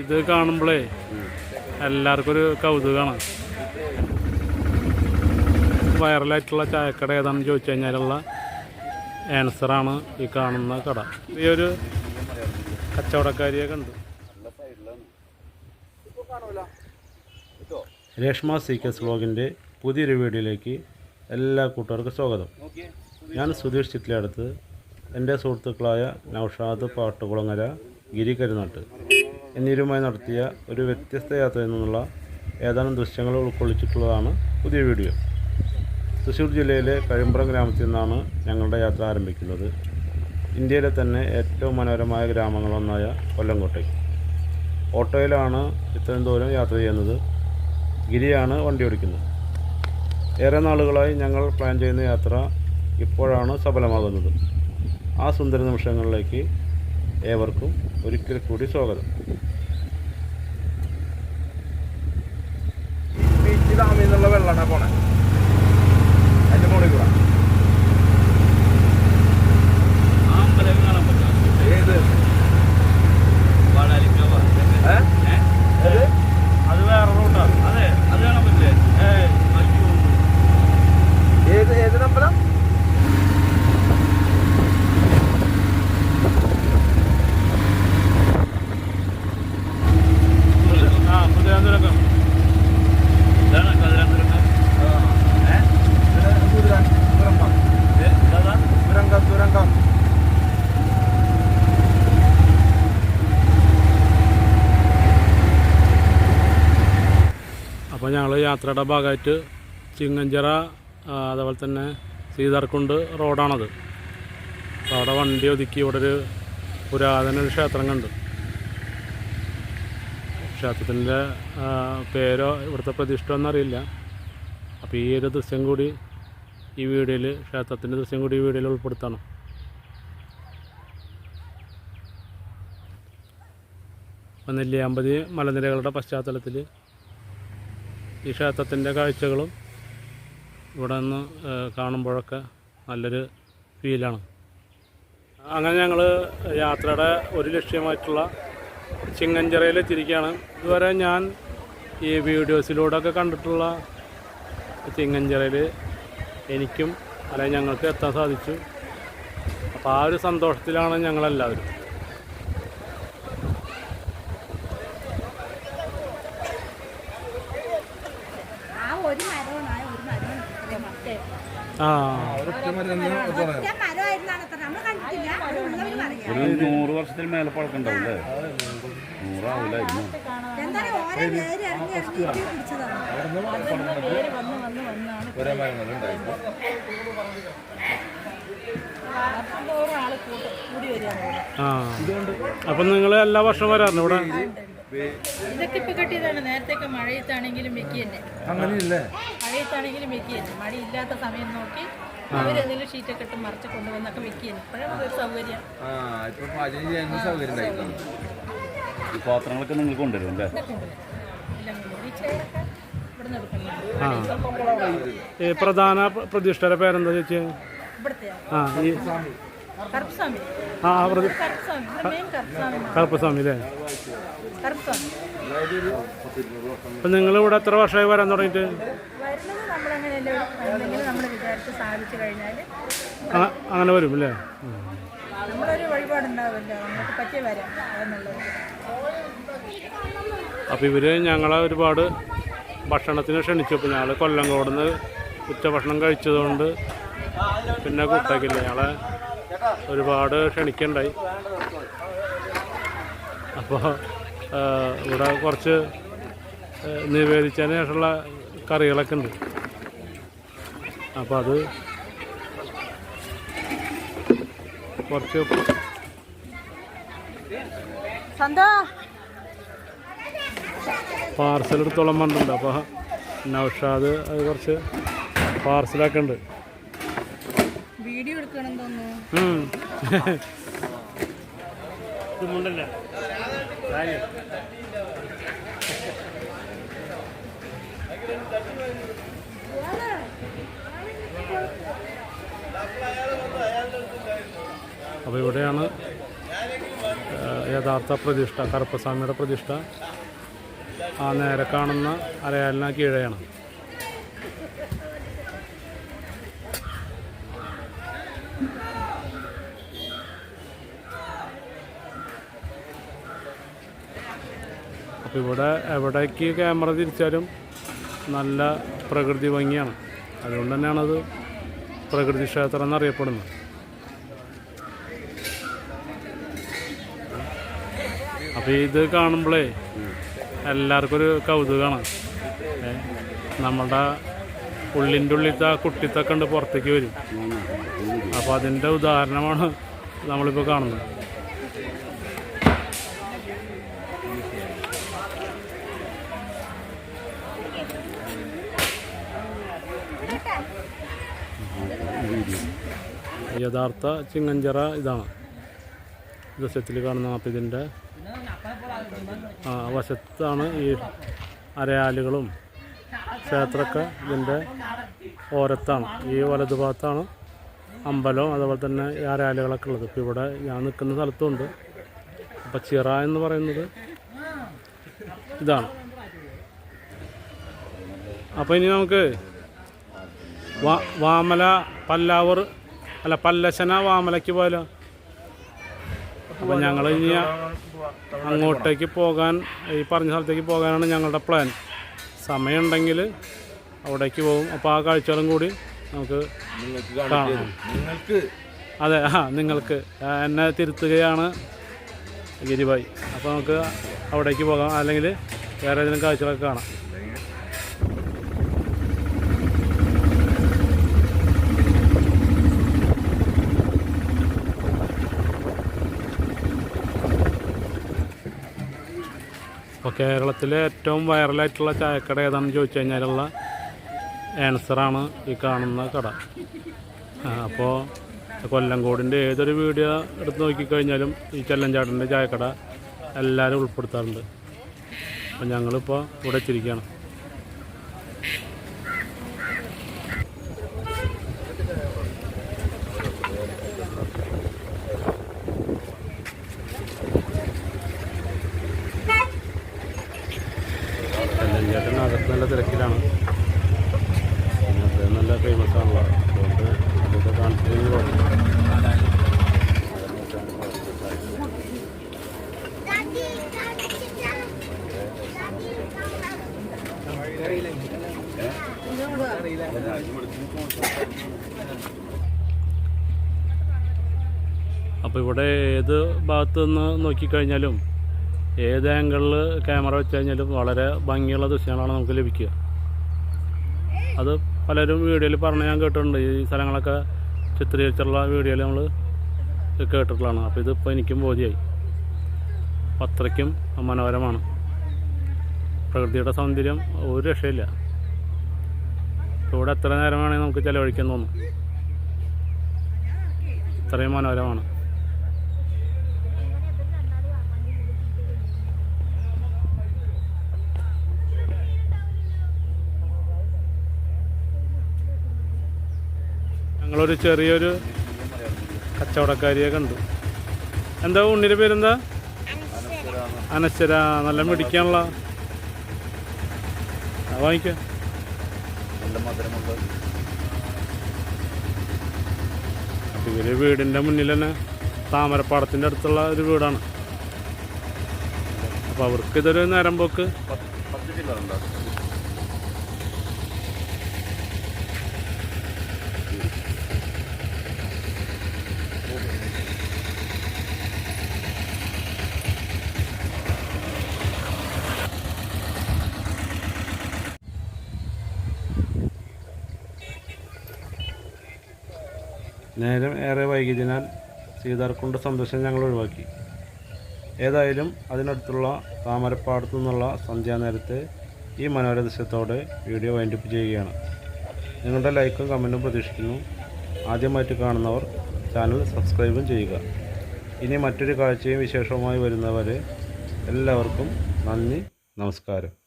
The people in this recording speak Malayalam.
ഇത് കാണുമ്പോഴേ എല്ലാവർക്കും ഒരു കൗതുകമാണ് വൈറലായിട്ടുള്ള ചായക്കട ഏതാണെന്ന് ചോദിച്ചു കഴിഞ്ഞാലുള്ള ആൻസറാണ് ഈ കാണുന്ന കട. ഈ ഒരു കച്ചവടക്കാരിയെ കണ്ടു രേഷ്മ സി കെ വ്ളോഗിന്റെ പുതിയൊരു വീഡിയോയിലേക്ക് എല്ലാ കൂട്ടുകാർക്കും സ്വാഗതം. ഞാൻ സുധീഷ് ചിറ്റിലടുത്ത് എന്റെ സുഹൃത്തുക്കളായ നൗഷാദ് പാട്ടുകുളങ്ങര ഗിരി കരുനാട്ട്. എന്നിവരുമായി നടത്തിയ ഒരു വ്യത്യസ്ത യാത്രയിൽ നിന്നുള്ള ഏതാനും ദൃശ്യങ്ങൾ ഉൾക്കൊള്ളിച്ചിട്ടുള്ളതാണ് പുതിയ വീഡിയോ. തൃശ്ശൂർ ജില്ലയിലെ കഴിമ്പ്രം ഗ്രാമത്തിൽ നിന്നാണ് ഞങ്ങളുടെ യാത്ര ആരംഭിക്കുന്നത്. ഇന്ത്യയിലെ തന്നെ ഏറ്റവും മനോഹരമായ ഗ്രാമങ്ങളൊന്നായ കൊല്ലംകോട്ടയ്ക്ക് ഓട്ടോയിലാണ് ഇത്രയും ദൂരം യാത്ര ചെയ്യുന്നത്. ഗിരിയാണ് വണ്ടി ഓടിക്കുന്നത്. ഏറെ നാളുകളായി ഞങ്ങൾ പ്ലാൻ ചെയ്യുന്ന യാത്ര ഇപ്പോഴാണ് സഫലമാകുന്നത്. ആ സുന്ദര നിമിഷങ്ങളിലേക്ക് ഏവർക്കും ഒരിക്കൽ കൂടി സ്വാഗതം. ബീച്ച് ഡാമിൽ നിന്നുള്ള വെള്ളമാണ് പോണേ. അതിന്റെ മുകളിൽ കൂടെ. ഏത് ഏ? ഏത്? അത് വേറെ റൂട്ടാണ് അതെ അത് കാണാൻ പറ്റില്ലേ ഏത് ഏത് അമ്പലം ആ കുതിരാന്തുരക്കം ഏ? ഇത് കുതിരാൻ തുരങ്കം തുരങ്കം തുരങ്കം അപ്പോൾ ഞങ്ങൾ യാത്രയുടെ ഭാഗമായിട്ട് ചിങ്ങഞ്ചിറ അതേപോലെ തന്നെ സീതാർകുണ്ട് റോഡാണത്. അപ്പോൾ അവിടെ വണ്ടി ഒതുക്കി ഇവിടെ ഒരു പുരാതന ഒരു ക്ഷേത്രം കണ്ടു ക്ഷേത്രത്തിന്റെ പേരോ ഇവിടുത്തെ പ്രതിഷ്ഠ എന്നറിയില്ല അപ്പോൾ ഈ ഒരു ദൃശ്യം കൂടി ഈ വീഡിയോയിൽ ക്ഷേത്രത്തിന്റെ ദൃശ്യം കൂടി ഈ വീഡിയോയിൽ ഉൾപ്പെടുത്തണം. അപ്പം നെല്ലിയാമ്പതി മലനിരകളുടെ പശ്ചാത്തലത്തിൽ ഈ ക്ഷേത്രത്തിന്റെ കാഴ്ചകളും ഇവിടെ നിന്ന് കാണുമ്പോഴൊക്കെ നല്ലൊരു ഫീലാണ്. അങ്ങനെ ഞങ്ങൾ യാത്രയുടെ ഒരു ലക്ഷ്യമായിട്ടുള്ള ചിങ്ങഞ്ചിറയിൽ എത്തിയിരിക്കുകയാണ്. ഇതുവരെ ഞാൻ ഈ വീഡിയോസിലൂടെയൊക്കെ കണ്ടിട്ടുള്ള ചിങ്ങഞ്ചിറയിൽ എനിക്കും അല്ലെങ്കിൽ ഞങ്ങൾക്ക് എത്താൻ സാധിച്ചു. അപ്പോൾ ആ ഒരു സന്തോഷത്തിലാണ് ഞങ്ങളെല്ലാവരും ആ ഒരു മരമാണ്. ഒരു മരമാണ് ഇത്രയും മറ്റേ. ആ. ഒരൊറ്റ മരം ഒറ്റ മരമായിരുന്നാണ് അത്ര. നമ്മൾ കണ്ടിട്ടില്ല. അത് ഉള്ളവർ പറയാം. ഒരു നൂറ് വർഷത്തിൽ മേലെ പഴക്കണ്ടാവില്ലേ നൂറാവില്ലായിരുന്നു എന്തായാലും ഓരോ പേര് ഇറങ്ങി ഇറങ്ങി പിടിച്ചതാണ്. പേര് വന്ന് വന്ന് വന്നാണ് ഒരേ മരങ്ങൾ ഉണ്ടായിരുന്നു ആ. അപ്പം നിങ്ങൾ എല്ലാ വർഷവും വരാറുണ്ട് ഇവിടെ? ഇതൊക്കെ ഇപ്പൊ കെട്ടിയതാണ്. നേരത്തെയൊക്കെ മഴയത്താണെങ്കിലും വെക്കി തന്നെ അങ്ങനെയില്ലേ? മഴയത്താണെങ്കിലും വെക്കി തന്നെ മഴ ഇല്ലാത്ത സമയം നോക്കി അവരെന്തെങ്കിലും ഷീറ്റൊക്കെ ഇട്ട് മറച്ച് കൊണ്ടുവന്നൊക്കെ വെക്കി തന്നെ ഇപ്പോഴും സൗകര്യം. പാത്രങ്ങളൊക്കെ നിങ്ങൾ കൊണ്ടുവരും അല്ലേ? പ്രധാന പ്ര- പ്രതിഷ്ഠയുടെ പേരെന്താ ചേച്ചി? ആ ഈ ആ പ്രതി കറുപ്പസ്വാമി അല്ലേ? അപ്പൊ അപ്പം നിങ്ങൾ ഇവിടെ എത്ര വർഷമായി വരാൻ തുടങ്ങിയിട്ട്? ആ- അങ്ങനെ വരും അല്ലേ? എന്നുള്ളത്. ഇവർ ഞങ്ങളെ ഒരുപാട് ഭക്ഷണത്തിന് ക്ഷണിച്ചു. അപ്പോൾ ഞങ്ങൾ കൊല്ലങ്കോട് നിന്ന് ഉച്ചഭക്ഷണം കഴിച്ചതുകൊണ്ട് പിന്നെ കൂട്ടാക്കില്ല. ഞങ്ങളെ ഒരുപാട് ക്ഷണിക്കണ്ടായി. അപ്പോൾ ഇവിടെ കുറച്ച് നിവേദിച്ചതിന് ശേഷമുള്ള കറികളൊക്കെ ഉണ്ട്. അപ്പോൾ അത് കുറച്ച് പാർസൽ എടുത്തോളം വന്നിട്ടുണ്ട് അപ്പോൾ നൗഷാദ് അത് കുറച്ച് പാർസലൊക്കെ ഉണ്ട്. വീഡിയോ എടുക്കണം തോന്നുന്നു. അപ്പോൾ ഇവിടെയാണ് യഥാർത്ഥ പ്രതിഷ്ഠ കറുപ്പസ്വാമിയുടെ പ്രതിഷ്ഠ. ആ നേരെ കാണുന്ന അരയാലിന കീഴെയാണ്. അപ്പോൾ ഇവിടെ എവിടേക്ക് ക്യാമറ തിരിച്ചാലും നല്ല പ്രകൃതി ഭംഗിയാണ്. അതുകൊണ്ട് തന്നെയാണത് പ്രകൃതി ക്ഷേത്രം എന്നറിയപ്പെടുന്നത്. അപ്പോൾ ഇത് കാണുമ്പോഴേ എല്ലാവർക്കും ഒരു കൗതുകമാണ്. നമ്മളുടെ ഉള്ളിന്റെ ഉള്ളിലത്തെ ആ കുട്ടിത്തൊക്കെ ഉണ്ട് പുറത്തേക്ക് വരും. അപ്പോൾ അതിന്റെ ഉദാഹരണമാണ് നമ്മളിപ്പോൾ കാണുന്നത്. യഥാർത്ഥ ചിങ്ങഞ്ചിറ ഇതാണ്. ദൃശ്യത്തിൽ കാണുന്ന അപ്പം ഇതിന്റെ വശത്താണ് ഈ അരയാലുകളും ക്ഷേത്രമൊക്കെ ഇതിന്റെ ഓരത്താണ്. ഈ വലതുഭാഗത്താണ് അമ്പലവും അതുപോലെ തന്നെ ഈ അരയാലുകളൊക്കെ ഉള്ളത്. ഇപ്പോൾ ഇവിടെ ഞാൻ നിൽക്കുന്ന സ്ഥലത്തുണ്ട് അപ്പം ചിറ എന്ന് പറയുന്നത് ഇതാണ്. അപ്പോൾ ഇനി നമുക്ക് വാമല പല്ലാവർ അല്ല പല്ലശന വാമലയ്ക്ക് പോയാലോ? അപ്പം ഞങ്ങൾ ഇനി അങ്ങോട്ടേക്ക് പോകാൻ ഈ പറഞ്ഞ സ്ഥലത്തേക്ക് പോകാനാണ് ഞങ്ങളുടെ പ്ലാൻ. സമയമുണ്ടെങ്കിൽ അവിടേക്ക് പോകും. അപ്പോൾ ആ കാഴ്ചകളും കൂടി നമുക്ക് അതെ ആ നിങ്ങൾക്ക്. എന്നെ തിരുത്തുകയാണ് ഗിരിബായി. അപ്പോൾ നമുക്ക് അവിടേക്ക് പോകാം. അല്ലെങ്കിൽ വേറെ ഏതെങ്കിലും കാഴ്ചകളൊക്കെ കാണാം. അപ്പോൾ കേരളത്തിലെ ഏറ്റവും വൈറലായിട്ടുള്ള ചായക്കട ഏതാണെന്ന് ചോദിച്ചു കഴിഞ്ഞാലുള്ള ആൻസറാണ് ഈ കാണുന്ന കട. അപ്പോൾ കൊല്ലംകോടിന്റെ ഏതൊരു വീഡിയോ എടുത്ത് നോക്കിക്കഴിഞ്ഞാലും ഈ ചെല്ലഞ്ചാട്ടന്റെ ചായക്കട എല്ലാവരും ഉൾപ്പെടുത്താറുണ്ട്. അപ്പം ഞങ്ങളിപ്പോൾ ഇവിടെ എത്തിയിരിക്കുകയാണ് ചെല്ലഞ്ചാട്ടൻ അകത്ത് നല്ല തിരക്കിലാണ് അത് നല്ല ഫേമസ് ആണല്ലോ അതുകൊണ്ട് അതൊക്കെ കാണിച്ചു പറഞ്ഞു അപ്പോൾ ഇവിടെ ഏത് ഭാഗത്ത് നിന്ന് നോക്കിക്കഴിഞ്ഞാലും ഏത് ആംഗിളിൽ ക്യാമറ വെച്ച് കഴിഞ്ഞാലും വളരെ ഭംഗിയുള്ള ദൃശ്യങ്ങളാണ് നമുക്ക് ലഭിക്കുക. അത് പലരും വീഡിയോയിൽ പറഞ്ഞ് ഞാൻ കേട്ടിട്ടുണ്ട്. ഈ സ്ഥലങ്ങളൊക്കെ ചിത്രീകരിച്ചുള്ള വീഡിയോയിൽ നമ്മൾ കേട്ടിട്ടുള്ളതാണ്. അപ്പോൾ ഇതിപ്പോൾ എനിക്കും ബോധ്യമായി അത്രയ്ക്കും മനോഹരമാണ്. പ്രകൃതിയുടെ സൗന്ദര്യം ഒരു രക്ഷയില്ല. ഇവിടെ എത്ര നേരം വേണമെങ്കിൽ നമുക്ക് ചിലവഴിക്കാൻ തോന്നും ഇത്രയും മനോഹരമാണ്. ഞങ്ങളൊരു ചെറിയൊരു കച്ചവടക്കാരിയെ കണ്ടു എന്താ ഉണ്ണിയുടെ പേരെന്താ? അനശ്വര. നല്ല മിടിക്കാനുള്ള വാങ്ങിക്ക. അപ്പം ഇവർ വീടിന്റെ മുന്നിൽ തന്നെ താമരപ്പാടത്തിന്റെ അടുത്തുള്ള ഒരു വീടാണ്. അപ്പോൾ അവർക്ക് ഇതൊരു നേരം പോക്ക്. നേരം ഏറെ വൈകിയതിനാൽ സീതാർക്കുണ്ട് സന്ദർശനം ഞങ്ങൾ ഒഴിവാക്കി. ഏതായാലും അതിനടുത്തുള്ള താമരപ്പാടത്തു നിന്നുള്ള സന്ധ്യാനേരത്തെ ഈ മനോഹര ദൃശ്യത്തോടെ വീഡിയോ വൈൻഡപ്പ് ചെയ്യുകയാണ്. നിങ്ങളുടെ ലൈക്കും കമന്റും പ്രതീക്ഷിക്കുന്നു. ആദ്യമായിട്ട് കാണുന്നവർ ചാനൽ സബ്സ്ക്രൈബും ചെയ്യുക. ഇനി മറ്റൊരു കാഴ്ചയും വിശേഷവുമായി വരുന്നവരെ എല്ലാവർക്കും നന്ദി നമസ്കാരം.